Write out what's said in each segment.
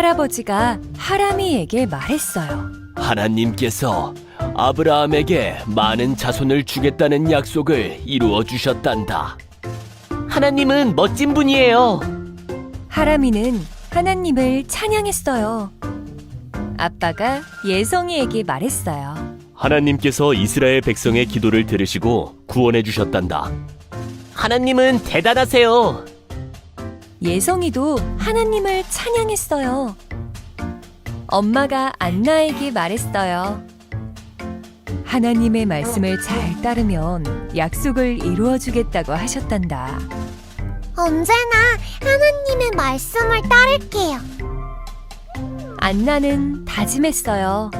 할아버지가 하람이에게 말했어요. 하나님께서 아브라함에게 많은 자손을 주겠다는 약속을 이루어 주셨단다. 하나님은 멋진 분이에요. 하람이는 하나님을 찬양했어요. 아빠가 예성이에게 말했어요. 하나님께서 이스라엘 백성의 기도를 들으시고 구원해 주셨단다. 하나님은 대단하세요. 예성이도 하나님을 찬양했어요. 엄마가 안나에게 말했어요. 하나님의 말씀을 잘 따르면 약속을 이루어 주겠다고 하셨단다. 언제나 하나님의 말씀을 따를게요. 안나는 다짐했어요.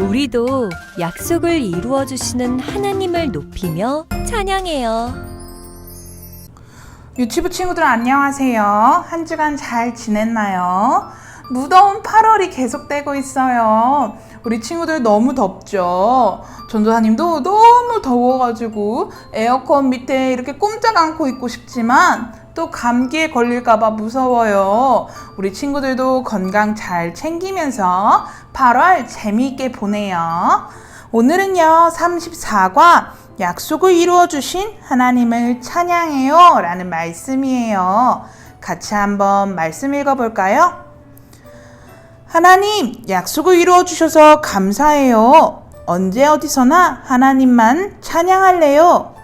우리도 약속을 이루어 주시는 하나님을 높이며 찬양해요. 유치부 친구들 안녕하세요. 한 주간 잘 지냈나요? 무더운 8월이 계속되고 있어요. 우리 친구들 너무 덥죠? 전도사님도 너무 더워가지고 에어컨 밑에 이렇게 꼼짝 않고 있고 싶지만 또 감기에 걸릴까봐 무서워요. 우리 친구들도 건강 잘 챙기면서 8월 재미있게 보내요. 오늘은요, 34과 약속을 이루어 주신 하나님을 찬양해요 라는 말씀이에요. 같이 한번 말씀 읽어 볼까요? 하나님, 약속을 이루어 주셔서 감사해요. 언제 어디서나 하나님만 찬양할래요.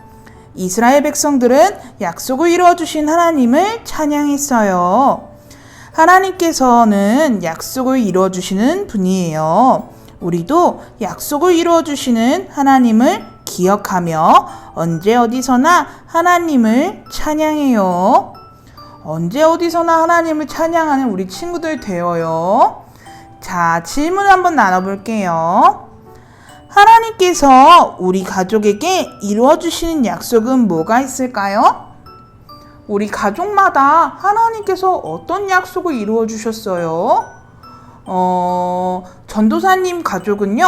이스라엘 백성들은 약속을 이루어 주신 하나님을 찬양했어요. 하나님께서는 약속을 이루어 주시는 분이에요. 우리도 약속을 이루어 주시는 하나님을 기억하며 언제 어디서나 하나님을 찬양해요. 언제 어디서나 하나님을 찬양하는 우리 친구들 되어요. 자, 질문 한번 나눠볼게요. 하나님께서 우리 가족에게 이루어주시는 약속은 뭐가 있을까요? 우리 가족마다 하나님께서 어떤 약속을 이루어 주셨어요? 어, 전도사님 가족은요,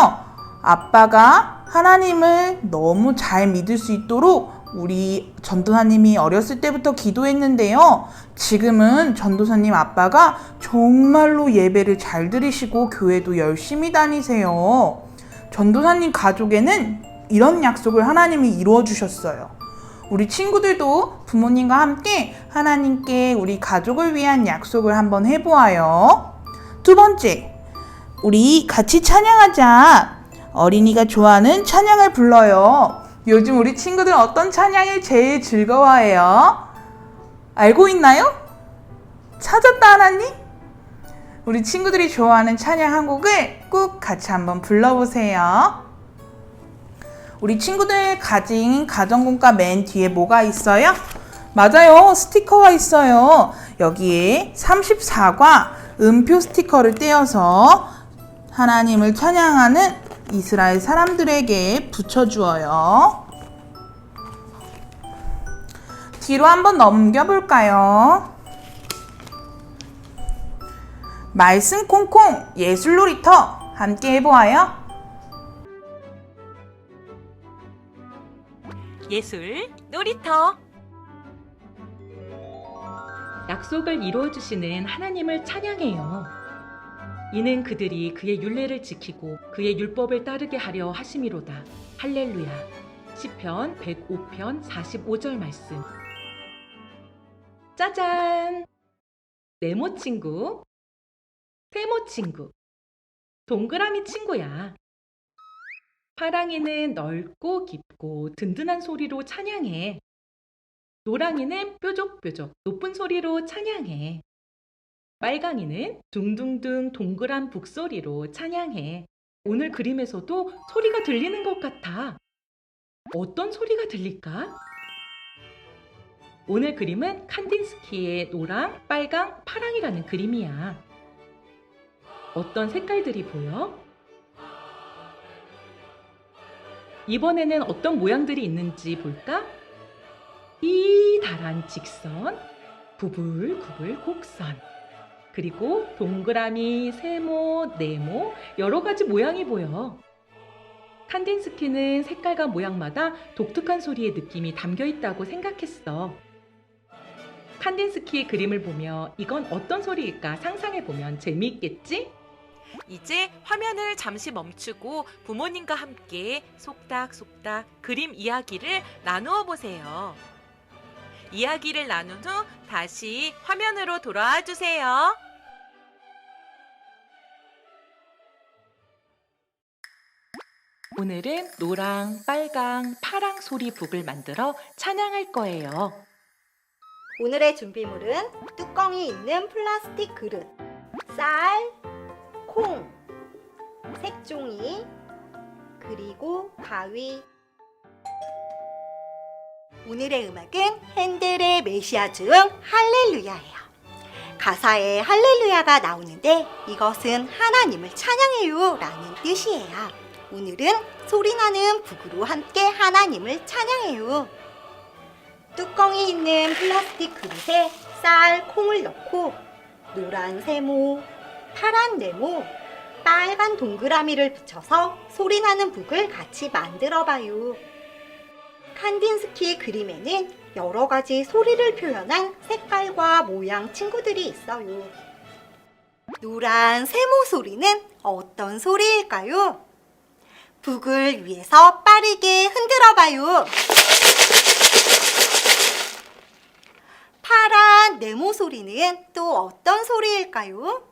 아빠가 하나님을 너무 잘 믿을 수 있도록 우리 전도사님이 어렸을 때부터 기도했는데요. 지금은 전도사님 아빠가 정말로 예배를 잘 들으시고 교회도 열심히 다니세요. 전도사님 가족에는 이런 약속을 하나님이 이루어 주셨어요. 우리 친구들도 부모님과 함께 하나님께 우리 가족을 위한 약속을 한번 해보아요. 두 번째, 우리 같이 찬양하자. 어린이가 좋아하는 찬양을 불러요. 요즘 우리 친구들 어떤 찬양을 제일 즐거워해요? 알고 있나요? 찾았다, 하나님? 우리 친구들이 좋아하는 찬양 한 곡을 꼭 같이 한번 불러보세요. 우리 친구들 가진 가정공과 맨 뒤에 뭐가 있어요? 맞아요. 스티커가 있어요. 여기에 34과 음표 스티커를 떼어서 하나님을 찬양하는 이스라엘 사람들에게 붙여주어요. 뒤로 한번 넘겨볼까요? 말씀 콩콩 예술 놀이터 함께 해보아요. 예술 놀이터 약속을 이루어 주시는 하나님을 찬양해요. 이는 그들이 그의 율례를 지키고 그의 율법을 따르게 하려 하심이로다. 할렐루야. 시편 105편 45절 말씀. 짜잔! 네모 친구, 세모 친구, 동그라미 친구야. 파랑이는 넓고 깊고 든든한 소리로 찬양해. 노랑이는 뾰족뾰족 높은 소리로 찬양해. 빨강이는 둥둥둥 동그란 북소리로 찬양해. 오늘 그림에서도 소리가 들리는 것 같아. 어떤 소리가 들릴까? 오늘 그림은 칸딘스키의 노랑, 빨강, 파랑이라는 그림이야. 어떤 색깔들이 보여? 이번에는 어떤 모양들이 있는지 볼까? 이달한 직선, 부불구불 곡선, 그리고 동그라미, 세모, 네모, 여러 가지 모양이 보여. 칸딘스키는 색깔과 모양마다 독특한 소리의 느낌이 담겨 있다고 생각했어. 칸딘스키 그림을 보며 이건 어떤 소리일까 상상해 보면 재미있겠지? 이제 화면을 잠시 멈추고 부모님과 함께 속닥속닥 그림 이야기를 나누어 보세요. 이야기를 나눈 후 다시 화면으로 돌아와 주세요. 오늘은 노랑, 빨강, 파랑 소리 북을 만들어 찬양할 거예요. 오늘의 준비물은 뚜껑이 있는 플라스틱 그릇, 쌀, 콩, 색종이, 그리고 가위. 오늘의 음악은 핸델의 메시아 중 할렐루야예요. 가사에 할렐루야가 나오는데 이것은 하나님을 찬양해요 라는 뜻이에요. 오늘은 소리나는 북으로 함께 하나님을 찬양해요. 뚜껑이 있는 플라스틱 그릇에 쌀, 콩을 넣고 노란 세모, 파란 네모, 빨간 동그라미를 붙여서 소리나는 북을 같이 만들어 봐요. 칸딘스키 그림에는 여러 가지 소리를 표현한 색깔과 모양 친구들이 있어요. 노란 세모 소리는 어떤 소리일까요? 북을 위에서 빠르게 흔들어 봐요. 파란 네모 소리는 또 어떤 소리일까요?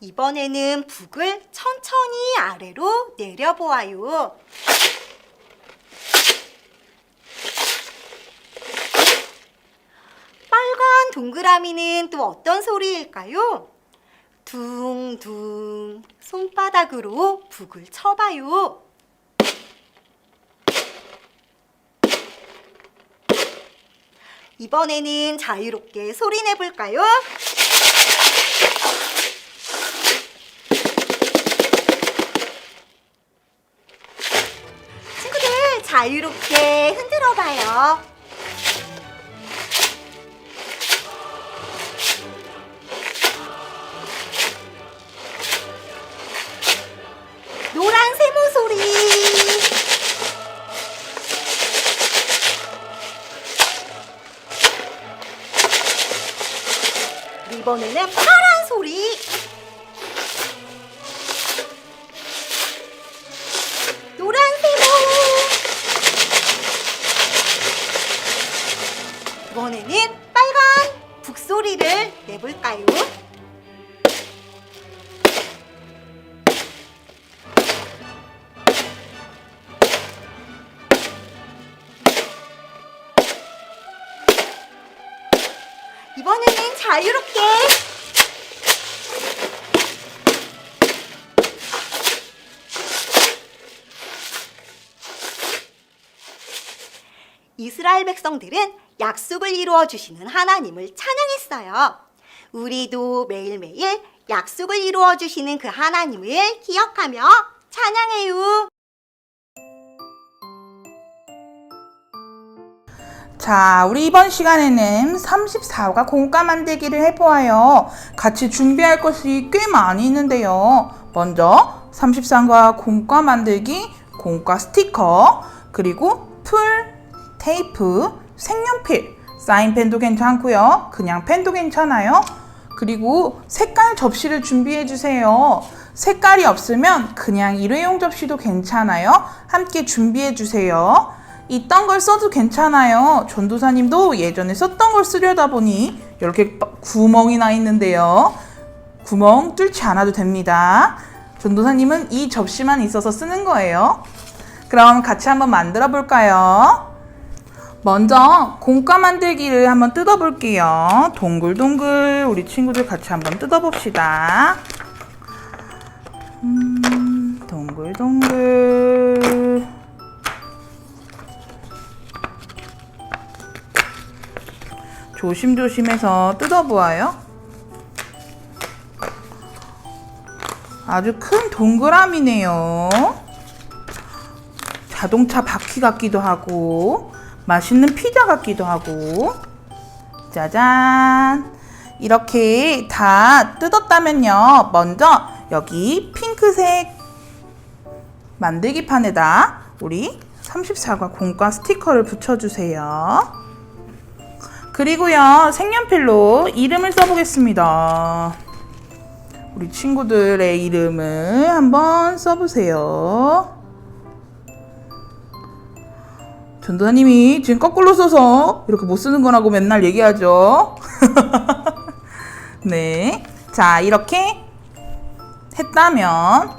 이번에는 북을 천천히 아래로 내려보아요. 빨간 동그라미는 또 어떤 소리일까요? 둥둥 손바닥으로 북을 쳐봐요. 이번에는 자유롭게 소리 내볼까요? 친구들 자유롭게 흔들어 봐요. 이번에는 파란 소리. 노란 세모. 이번에는 빨간 북소리를 내볼까요? 이번에는 자유롭게 이스라엘 백성들은 약속을 이루어 주시는 하나님을 찬양했어요. 우리도 매일매일 약속을 이루어 주시는 그 하나님을 기억하며 찬양해요. 자, 우리 이번 시간에는 34가 공과 만들기를 해보아요. 같이 준비할 것이 꽤 많이 있는데요. 먼저 33과 공과 만들기, 공과 스티커, 그리고 풀, 테이프, 색연필, 사인펜도 괜찮고요. 그냥 펜도 괜찮아요. 그리고 색깔 접시를 준비해 주세요. 색깔이 없으면 그냥 일회용 접시도 괜찮아요. 함께 준비해 주세요. 있던 걸 써도 괜찮아요. 전도사님도 예전에 썼던 걸 쓰려다 보니 이렇게 빠- 구멍이 나 있는데요. 구멍 뚫지 않아도 됩니다. 전도사님은 이 접시만 있어서 쓰는 거예요. 그럼 같이 한번 만들어 볼까요? 먼저 공과 만들기를 한번 뜯어 볼게요. 동글동글 우리 친구들 같이 한번 뜯어 봅시다. 음, 동글동글. 조심조심해서 뜯어보아요. 아주 큰 동그라미네요. 자동차 바퀴 같기도 하고, 맛있는 피자 같기도 하고. 짜잔! 이렇게 다 뜯었다면요. 먼저 여기 핑크색 만들기 판에다 우리 34과 공과 스티커를 붙여주세요. 그리고요, 색연필로 이름을 써보겠습니다. 우리 친구들의 이름을 한번 써보세요. 전도사님이 지금 거꾸로 써서 이렇게 못 쓰는 거라고 맨날 얘기하죠. 네. 자, 이렇게 했다면,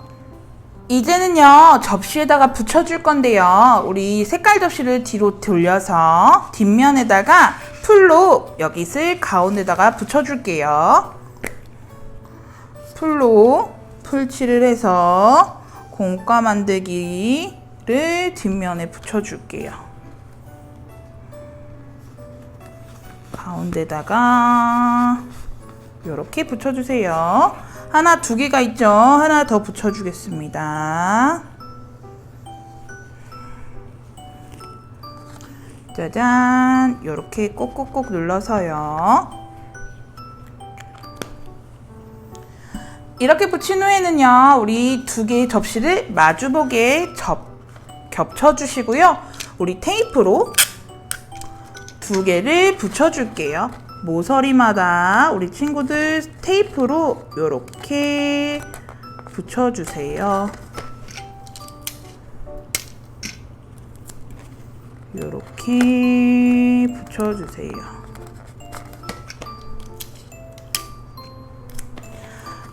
이제는요, 접시에다가 붙여줄 건데요. 우리 색깔 접시를 뒤로 돌려서 뒷면에다가 풀로 여기를 가운데다가 붙여줄게요. 풀로 풀칠을 해서 공과 만들기를 뒷면에 붙여줄게요. 가운데다가 이렇게 붙여주세요. 하나 두 개가 있죠. 하나 더 붙여주겠습니다. 짜잔 이렇게 꼭꼭꼭 눌러서요. 이렇게 붙인 후에는요, 우리 두 개의 접시를 마주보게 접, 겹쳐주시고요. 우리 테이프로 두 개를 붙여줄게요. 모서리마다 우리 친구들 테이프로 이렇게 붙여주세요. 이렇게 붙여주세요.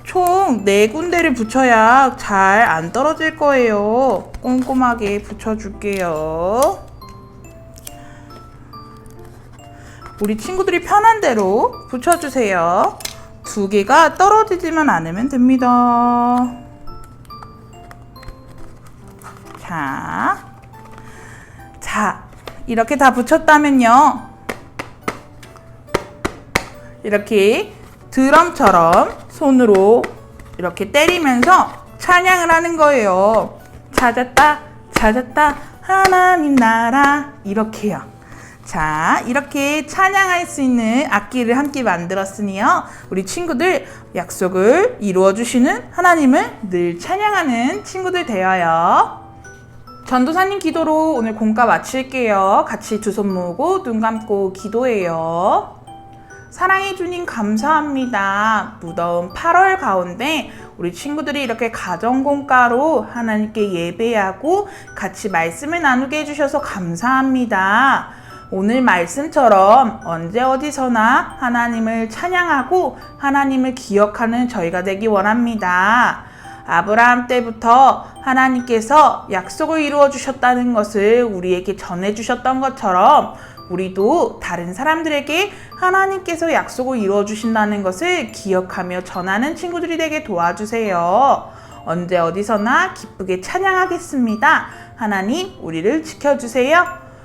총네 군데를 붙여야 잘 안 떨어질 거예요. 꼼꼼하게 붙여줄게요. 우리 친구들이 편한 대로 붙여주세요. 두 개가 떨어지지만 않으면 됩니다. 자, 자, 이렇게 다 붙였다면요. 이렇게 드럼처럼 손으로 이렇게 때리면서 찬양을 하는 거예요. 찾았다, 찾았다, 하나님 나라. 이렇게요. 자, 이렇게 찬양할 수 있는 악기를 함께 만들었으니요. 우리 친구들 약속을 이루어 주시는 하나님을 늘 찬양하는 친구들 되어요. 전도사님 기도로 오늘 공과 마칠게요. 같이 두 손 모으고 눈 감고 기도해요. 사랑해 주님 감사합니다. 무더운 8월 가운데 우리 친구들이 이렇게 가정공과로 하나님께 예배하고 같이 말씀을 나누게 해주셔서 감사합니다. 오늘 말씀처럼 언제 어디서나 하나님을 찬양하고 하나님을 기억하는 저희가 되기 원합니다. 아브라함 때부터 하나님께서 약속을 이루어 주셨다는 것을 우리에게 전해 주셨던 것처럼 우리도 다른 사람들에게 하나님께서 약속을 이루어 주신다는 것을 기억하며 전하는 친구들이 되게 도와주세요. 언제 어디서나 기쁘게 찬양하겠습니다. 하나님, 우리를 지켜주세요.